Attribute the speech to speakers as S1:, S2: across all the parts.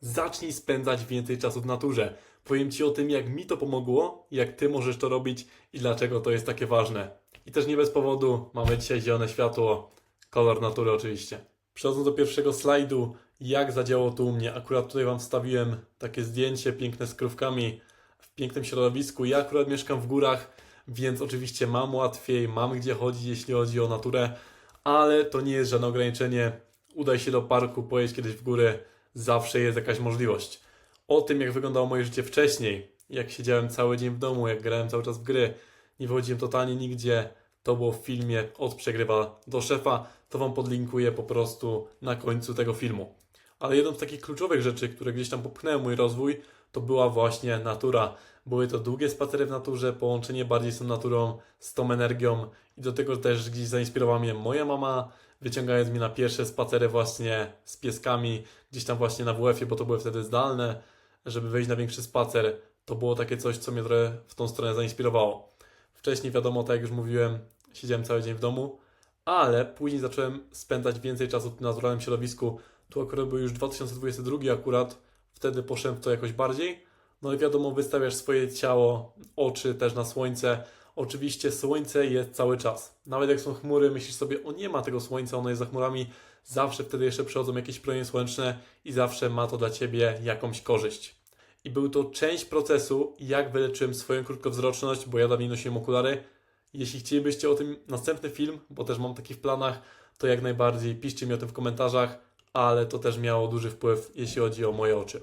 S1: zacznij spędzać więcej czasu w naturze. Powiem Ci o tym, jak mi to pomogło, jak Ty możesz to robić i dlaczego to jest takie ważne. I też nie bez powodu mamy dzisiaj zielone światło, kolor natury oczywiście. Przechodząc do pierwszego slajdu, jak zadziałało to u mnie. Akurat tutaj Wam wstawiłem takie zdjęcie piękne z krówkami w pięknym środowisku. Ja akurat mieszkam w górach, więc oczywiście mam łatwiej, mam gdzie chodzić, jeśli chodzi o naturę, ale to nie jest żadne ograniczenie. Udaj się do parku, pojedź kiedyś w góry, zawsze jest jakaś możliwość. O tym, jak wyglądało moje życie wcześniej, jak siedziałem cały dzień w domu, jak grałem cały czas w gry, nie wychodziłem totalnie nigdzie, to było w filmie Od przegrywa do szefa, to Wam podlinkuję po prostu na końcu tego filmu. Ale jedną z takich kluczowych rzeczy, które gdzieś tam popchnęły mój rozwój, to była właśnie natura. Były to długie spacery w naturze, połączenie bardziej z tą naturą, z tą energią i do tego też gdzieś zainspirowała mnie moja mama, wyciągając mnie na pierwsze spacery właśnie z pieskami, gdzieś tam właśnie na WF-ie, bo to były wtedy zdalne, żeby wyjść na większy spacer. To było takie coś, co mnie trochę w tą stronę zainspirowało. Wcześniej, wiadomo, tak jak już mówiłem, siedziałem cały dzień w domu, ale później zacząłem spędzać więcej czasu w naturalnym środowisku. Tu akurat był już 2022 akurat, wtedy poszedłem w to jakoś bardziej. No i wiadomo, wystawiasz swoje ciało, oczy też na słońce. Oczywiście słońce jest cały czas. Nawet jak są chmury, myślisz sobie, o nie ma tego słońca, ono jest za chmurami. Zawsze wtedy jeszcze przychodzą jakieś promienie słoneczne i zawsze ma to dla Ciebie jakąś korzyść. I był to część procesu, jak wyleczyłem swoją krótkowzroczność, bo ja dawniej nosiłem okulary. Jeśli chcielibyście o tym następny film, bo też mam taki w planach, to jak najbardziej piszcie mi o tym w komentarzach, ale to też miało duży wpływ, jeśli chodzi o moje oczy.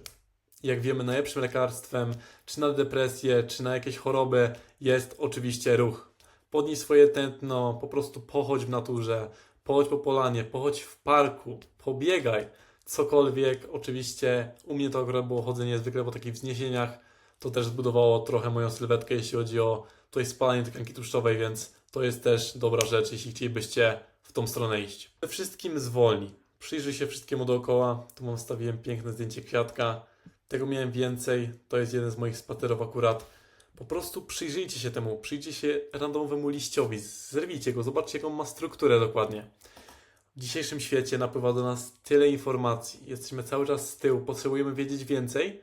S1: Jak wiemy, najlepszym lekarstwem, czy na depresję, czy na jakieś choroby, jest oczywiście ruch. Podnij swoje tętno, po prostu pochodź w naturze, pochodź po polanie, pochodź w parku, pobiegaj, cokolwiek. Oczywiście u mnie to akurat było chodzenie zwykle po takich wzniesieniach, to też zbudowało trochę moją sylwetkę, jeśli chodzi o tutaj spalanie tkanki tłuszczowej, więc to jest też dobra rzecz, jeśli chcielibyście w tą stronę iść. Wszystkim zwolnij. Przyjrzyj się wszystkiemu dookoła. Tu mam wstawiłem piękne zdjęcie kwiatka. Tego miałem więcej. To jest jeden z moich spacerów akurat. Po prostu przyjrzyjcie się temu. Przyjrzyjcie się randomowemu liściowi. Zerwijcie go. Zobaczcie, jaką ma strukturę dokładnie. W dzisiejszym świecie napływa do nas tyle informacji. Jesteśmy cały czas z tyłu. Potrzebujemy wiedzieć więcej,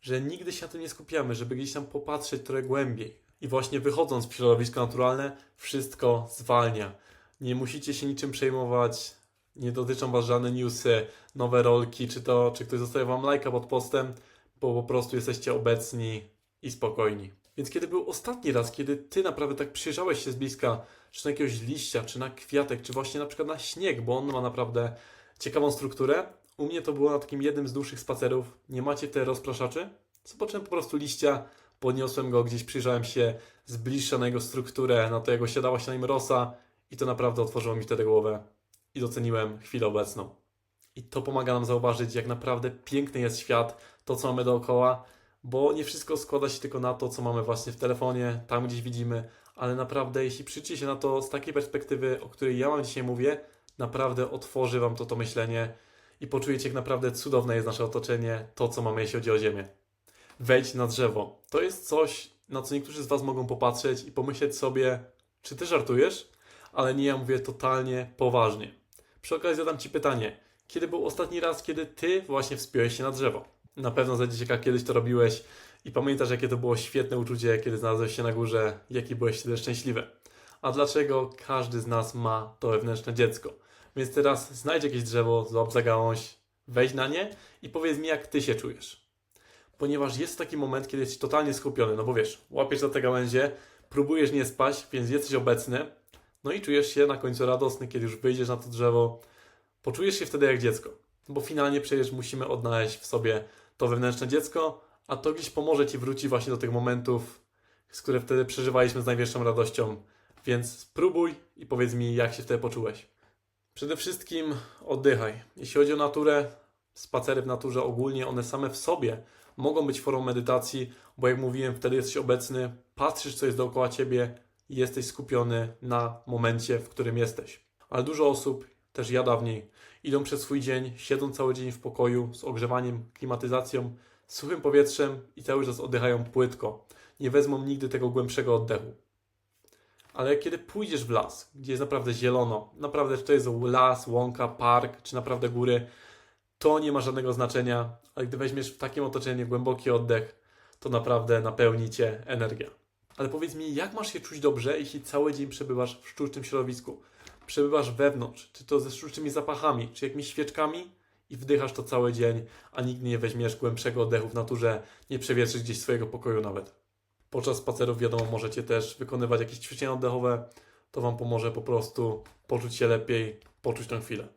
S1: że nigdy się na tym nie skupiamy, żeby gdzieś tam popatrzeć trochę głębiej. I właśnie wychodząc w środowisko naturalne, wszystko zwalnia. Nie musicie się niczym przejmować, nie dotyczą Was żadne newsy, nowe rolki, czy to, czy ktoś zostawia Wam lajka pod postem, bo po prostu jesteście obecni i spokojni. Więc kiedy był ostatni raz, kiedy Ty naprawdę tak przyjrzałeś się z bliska, czy na jakiegoś liścia, czy na kwiatek, czy właśnie na przykład na śnieg, bo on ma naprawdę ciekawą strukturę. U mnie to było na takim jednym z dłuższych spacerów. Nie macie te rozpraszaczy? Zobaczyłem po prostu liścia, podniosłem go, gdzieś przyjrzałem się z bliższa na jego strukturę, na to jak osiadała się na nim rosa i to naprawdę otworzyło mi wtedy głowę i doceniłem chwilę obecną. I to pomaga nam zauważyć, jak naprawdę piękny jest świat, to co mamy dookoła, bo nie wszystko składa się tylko na to, co mamy właśnie w telefonie, tam gdzieś widzimy, ale naprawdę, jeśli przyjrzycie się na to z takiej perspektywy, o której ja Wam dzisiaj mówię, naprawdę otworzy Wam to to myślenie i poczujecie, jak naprawdę cudowne jest nasze otoczenie, to co mamy, jeśli chodzi o Ziemię. Wejdź na drzewo. To jest coś, na co niektórzy z Was mogą popatrzeć i pomyśleć sobie, czy Ty żartujesz? Ale nie, ja mówię totalnie poważnie. Przy okazji zadam Ci pytanie. Kiedy był ostatni raz, kiedy Ty właśnie wspiąłeś się na drzewo? Na pewno znajdziecie, jak kiedyś to robiłeś i pamiętasz, jakie to było świetne uczucie, kiedy znalazłeś się na górze, jaki byłeś wtedy szczęśliwy. A dlaczego każdy z nas ma to wewnętrzne dziecko? Więc teraz znajdź jakieś drzewo, złap za gałąź, wejdź na nie i powiedz mi, jak Ty się czujesz. Ponieważ jest taki moment, kiedy jesteś totalnie skupiony, no bo wiesz, łapiesz za te gałęzie, próbujesz nie spać, więc jesteś obecny, no i czujesz się na końcu radosny, kiedy już wyjdziesz na to drzewo. Poczujesz się wtedy jak dziecko. Bo finalnie przecież musimy odnaleźć w sobie to wewnętrzne dziecko, a to gdzieś pomoże Ci wrócić właśnie do tych momentów, z które wtedy przeżywaliśmy z największą radością. Więc spróbuj i powiedz mi, jak się wtedy poczułeś. Przede wszystkim oddychaj. Jeśli chodzi o naturę, spacery w naturze ogólnie, one same w sobie mogą być formą medytacji, bo jak mówiłem, wtedy jesteś obecny, patrzysz, co jest dookoła ciebie, i jesteś skupiony na momencie, w którym jesteś. Ale dużo osób, też ja dawniej, idą przez swój dzień, siedzą cały dzień w pokoju z ogrzewaniem, klimatyzacją, suchym powietrzem i cały czas oddychają płytko. Nie wezmą nigdy tego głębszego oddechu. Ale kiedy pójdziesz w las, gdzie jest naprawdę zielono, naprawdę czy to jest las, łąka, park, czy naprawdę góry, to nie ma żadnego znaczenia, ale gdy weźmiesz w takim otoczeniu głęboki oddech, to naprawdę napełni cię energia. Ale powiedz mi, jak masz się czuć dobrze, jeśli cały dzień przebywasz w sztucznym środowisku? Przebywasz wewnątrz, czy to ze sztucznymi zapachami, czy jakimiś świeczkami i wdychasz to cały dzień, a nigdy nie weźmiesz głębszego oddechu w naturze, nie przewietrzysz gdzieś swojego pokoju nawet. Podczas spacerów, wiadomo, możecie też wykonywać jakieś ćwiczenia oddechowe, to Wam pomoże po prostu poczuć się lepiej, poczuć tę chwilę.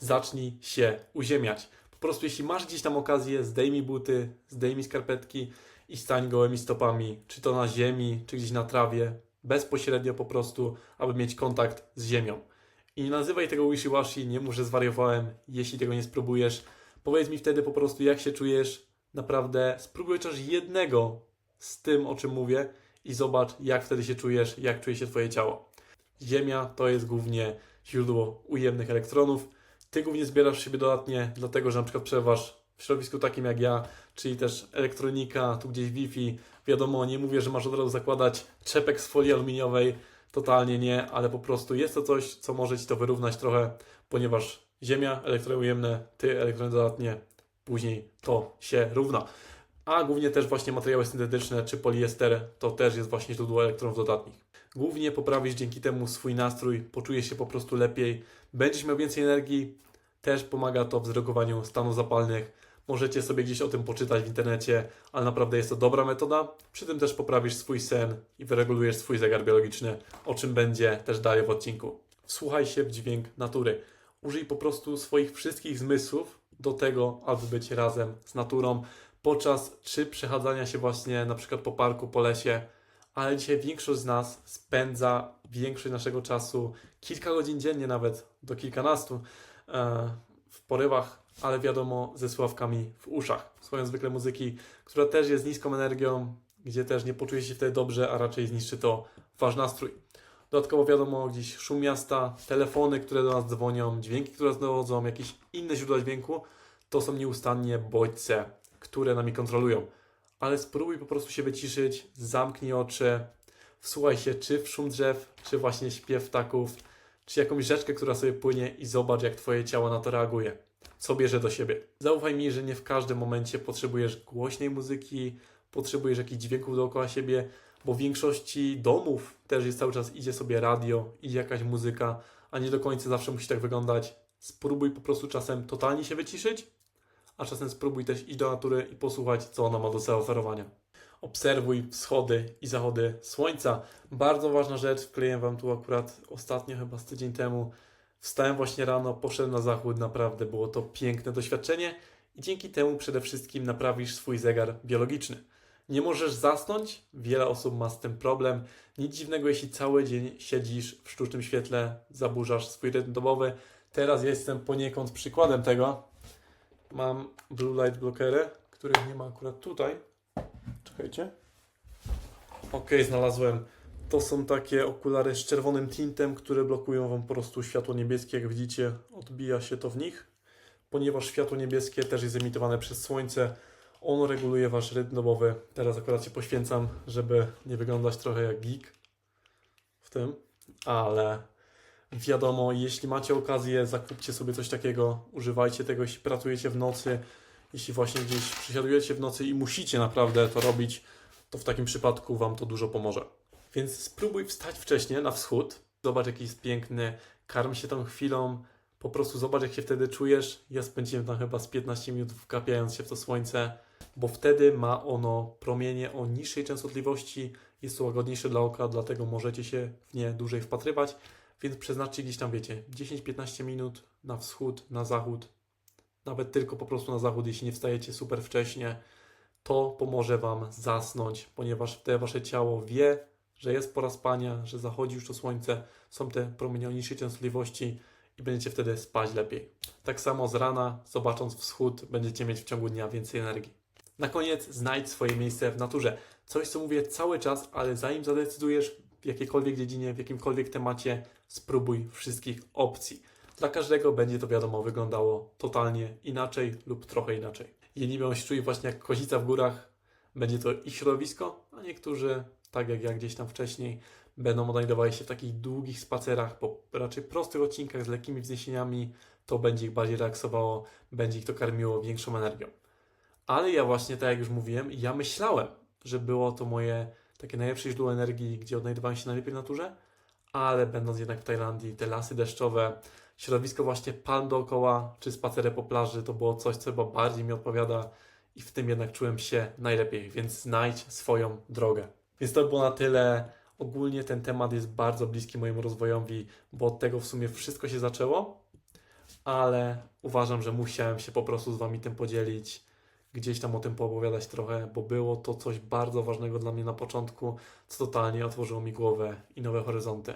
S1: Zacznij się uziemiać. Po prostu jeśli masz gdzieś tam okazję, zdejmij buty, zdejmij skarpetki i stań gołymi stopami, czy to na ziemi, czy gdzieś na trawie, bezpośrednio po prostu, aby mieć kontakt z ziemią. I nie nazywaj tego wishy-washy, nie że zwariowałem, jeśli tego nie spróbujesz. Powiedz mi wtedy po prostu, jak się czujesz. Naprawdę spróbuj chociaż jednego z tym, o czym mówię i zobacz, jak wtedy się czujesz, jak czuje się Twoje ciało. Ziemia to jest głównie źródło ujemnych elektronów. Ty głównie zbierasz w siebie dodatnie, dlatego że na przykład przebywasz w środowisku takim jak ja, czyli też elektronika, tu gdzieś Wi-Fi. Wiadomo, nie mówię, że masz od razu zakładać czepek z folii aluminiowej, totalnie nie, ale po prostu jest to coś, co może Ci to wyrównać trochę, ponieważ Ziemia, elektrony ujemne, Ty, elektrony dodatnie, później to się równa. A głównie też właśnie materiały syntetyczne czy poliester to też jest właśnie źródło elektronów dodatnich. Głównie poprawisz dzięki temu swój nastrój, poczujesz się po prostu lepiej, będziesz miał więcej energii, też pomaga to w zredukowaniu stanów zapalnych. Możecie sobie gdzieś o tym poczytać w internecie, ale naprawdę jest to dobra metoda. Przy tym też poprawisz swój sen i wyregulujesz swój zegar biologiczny, o czym będzie też dalej w odcinku. Wsłuchaj się w dźwięk natury. Użyj po prostu swoich wszystkich zmysłów do tego, aby być razem z naturą podczas czy przechadzania się właśnie na przykład po parku, po lesie, ale dzisiaj większość z nas spędza większość naszego czasu, kilka godzin dziennie nawet, do kilkunastu, w porywach, ale wiadomo, ze sławkami w uszach. Słuchając zwykle muzyki, która też jest niską energią, gdzie też nie poczuje się wtedy dobrze, a raczej zniszczy to wasz nastrój. Dodatkowo wiadomo, gdzieś szum miasta, telefony, które do nas dzwonią, dźwięki, które dochodzą, jakieś inne źródła dźwięku, to są nieustannie bodźce, które nami kontrolują. Ale spróbuj po prostu się wyciszyć, zamknij oczy, wsłuchaj się czy w szum drzew, czy właśnie śpiew ptaków, czy jakąś rzeczkę, która sobie płynie i zobacz, jak Twoje ciało na to reaguje. Co bierze do siebie. Zaufaj mi, że nie w każdym momencie potrzebujesz głośnej muzyki, potrzebujesz jakichś dźwięków dookoła siebie, bo w większości domów też jest cały czas idzie sobie radio, idzie jakaś muzyka, a nie do końca zawsze musi tak wyglądać. Spróbuj po prostu czasem totalnie się wyciszyć, a czasem spróbuj też iść do natury i posłuchać, co ona ma do zaoferowania. Obserwuj wschody i zachody słońca. Bardzo ważna rzecz, wkleję Wam tu akurat ostatnio, chyba z tydzień temu. Wstałem właśnie rano, poszedłem na zachód, naprawdę było to piękne doświadczenie i dzięki temu przede wszystkim naprawisz swój zegar biologiczny. Nie możesz zasnąć, wiele osób ma z tym problem. Nic dziwnego, jeśli cały dzień siedzisz w sztucznym świetle, zaburzasz swój rytm dobowy. Teraz jestem poniekąd przykładem tego. Mam blue light blockery, których nie ma akurat tutaj. Czekajcie. Ok, znalazłem. To są takie okulary z czerwonym tintem, które blokują Wam po prostu światło niebieskie. Jak widzicie, odbija się to w nich. Ponieważ światło niebieskie też jest emitowane przez słońce, ono reguluje Wasz rytm dobowy. Teraz akurat się poświęcam, żeby nie wyglądać trochę jak geek w tym, ale wiadomo, jeśli macie okazję, zakupcie sobie coś takiego, używajcie tego, jeśli pracujecie w nocy, jeśli właśnie gdzieś przysiadujecie w nocy i musicie naprawdę to robić, to w takim przypadku Wam to dużo pomoże. Więc spróbuj wstać wcześniej na wschód, zobacz jaki jest piękny, karm się tą chwilą, po prostu zobacz jak się wtedy czujesz. Ja spędziłem tam chyba z 15 minut wkapiając się w to słońce, bo wtedy ma ono promienie o niższej częstotliwości, jest to łagodniejsze dla oka, dlatego możecie się w nie dłużej wpatrywać, więc przeznaczcie gdzieś tam, wiecie, 10-15 minut na wschód, na zachód, nawet tylko po prostu na zachód, jeśli nie wstajecie super wcześnie, to pomoże Wam zasnąć, ponieważ wtedy Wasze ciało wie, że jest pora spania, że zachodzi już to słońce, są te promienie o niższej częstotliwości i będziecie wtedy spać lepiej. Tak samo z rana, zobacząc wschód, będziecie mieć w ciągu dnia więcej energii. Na koniec znajdź swoje miejsce w naturze. Coś, co mówię cały czas, ale zanim zadecydujesz w jakiejkolwiek dziedzinie, w jakimkolwiek temacie, spróbuj wszystkich opcji. Dla każdego będzie to wiadomo wyglądało totalnie inaczej lub trochę inaczej. Jedni będą się czuli właśnie jak kozica w górach, będzie to ich środowisko, a niektórzy, tak jak ja gdzieś tam wcześniej, będą odnajdowali się w takich długich spacerach, po raczej prostych odcinkach z lekkimi wzniesieniami, to będzie ich bardziej relaksowało, będzie ich to karmiło większą energią. Ale ja właśnie, tak jak już mówiłem, ja myślałem, że było to moje takie najlepsze źródło energii, gdzie odnajdywałem się najlepiej w naturze, ale będąc jednak w Tajlandii, te lasy deszczowe, środowisko właśnie palm dookoła, czy spacery po plaży, to było coś, co chyba bardziej mi odpowiada i w tym jednak czułem się najlepiej, więc znajdź swoją drogę. Więc to było na tyle. Ogólnie ten temat jest bardzo bliski mojemu rozwojowi, bo od tego w sumie wszystko się zaczęło, ale uważam, że musiałem się po prostu z Wami tym podzielić, gdzieś tam o tym poopowiadać trochę, bo było to coś bardzo ważnego dla mnie na początku, co totalnie otworzyło mi głowę i nowe horyzonty.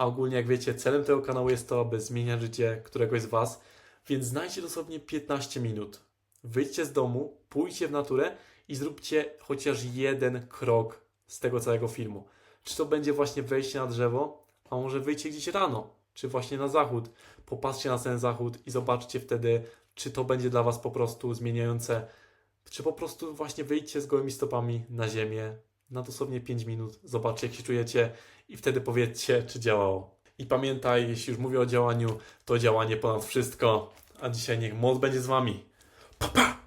S1: A ogólnie, jak wiecie, celem tego kanału jest to, aby zmieniać życie któregoś z Was, więc znajdźcie dosłownie 15 minut. Wyjdźcie z domu, pójdźcie w naturę i zróbcie chociaż jeden krok z tego całego filmu. Czy to będzie właśnie wejście na drzewo, a może wyjście gdzieś rano, czy właśnie na zachód. Popatrzcie na ten zachód i zobaczcie wtedy, czy to będzie dla Was po prostu zmieniające, czy po prostu właśnie wyjdźcie z gołymi stopami na ziemię na dosłownie 5 minut, zobaczcie jak się czujecie i wtedy powiedzcie, czy działało. I pamiętaj, jeśli już mówię o działaniu, to działanie ponad wszystko, a dzisiaj niech moc będzie z Wami. Pa, pa!